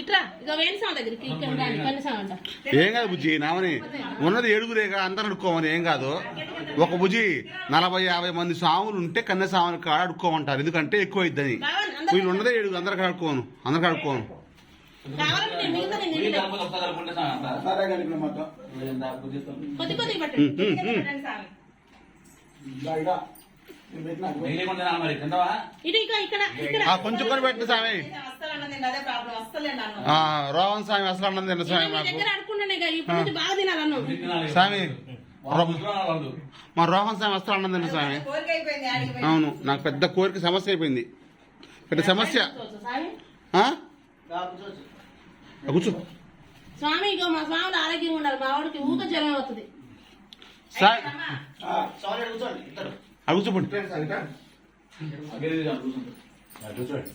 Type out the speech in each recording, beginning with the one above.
ఇక దగ్గరికి ఇక్కడ కనీసం అంట. ఏం కాదు బుజ్జి నామని ఉన్నది ఏడుగురేగా అందరు అడుక్కోమని ఏం కాదు. ఒక బుజ్జి నలభై యాభై మంది సాములు ఉంటే కన్య సాములు కాడ అడుక్కోమంటారు. ఎందుకంటే ఎక్కువ అయిద్దని అందరూ వీళ్ళు ఉన్నదే ఏడుగురు కావాలంటే నేను మిగతా నేను. కొద్ది కొద్దిగా పట్టండి. పెట్టండి స్వామి. ఇలా ఇడా. కొంచెం కొని పెట్టండి స్వామి. అస్సలు అన్నది అదే ప్రాబ్లం అస్సలే అన్నాను ఆ, రోహన్ స్వామి అసలు అన్నం తిన్న స్వామి మాకు. స్వామి. మా రోహన్ స్వామి అసలు అన్నం తిన్న స్వామి. అవును నాకు పెద్ద కోరిక సమస్య అయిపోయింది. పెద్ద సమస్య. స్వామి? కూర్చో స్వామి ఇక మా స్వామిని ఆరోగ్యంగా ఉండాలి మా వాడికి ఊక జ్వరం అవుతుంది కాదు, కూర్చోండి.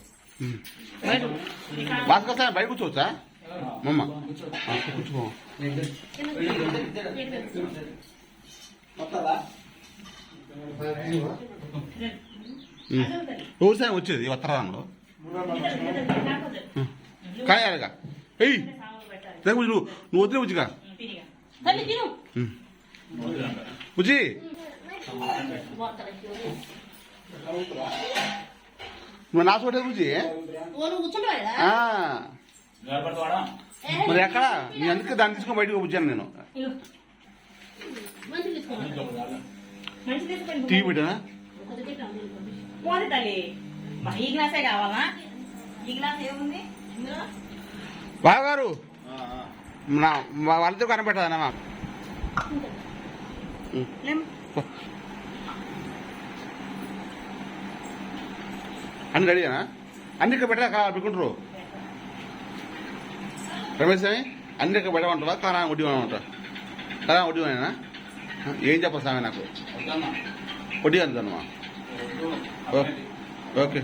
భాస్కర్ స్వామి బయట కూర్చోవచ్చా? మమ్మ. కూర్చో స్వామి వచ్చేది ఉత్తరాంలో కాయాలిగా. ఎయ్ నువ్వు. నువ్వు వదిలే బుజ్జిగా. తిరిగా. నువ్వు నా చోటే బుజ్జి? మరి ఎక్కడ? నీ అందుకే దాన్ని తీసుకొని బయటకు వచ్చాను నేను. టీవీ పెట్టానా? ఈ గ్లాసే కావాలా? ఈ గ్లాస్ ఏముంది? బావగారు వాళ్ళతో అన్ని రెడీనా అన్ని ఇక్కడ పెట్టా పెట్టుకుంటారు. రమేష్ స్వామి అన్ని ఇక్కడ పెట్టమంటావా? కారా వడ్డీ అనమంటావా కారా వడ్డీ ఏం చెప్పాలి స్వామి నాకు. వడ్డీ వద్దు. ఓకే.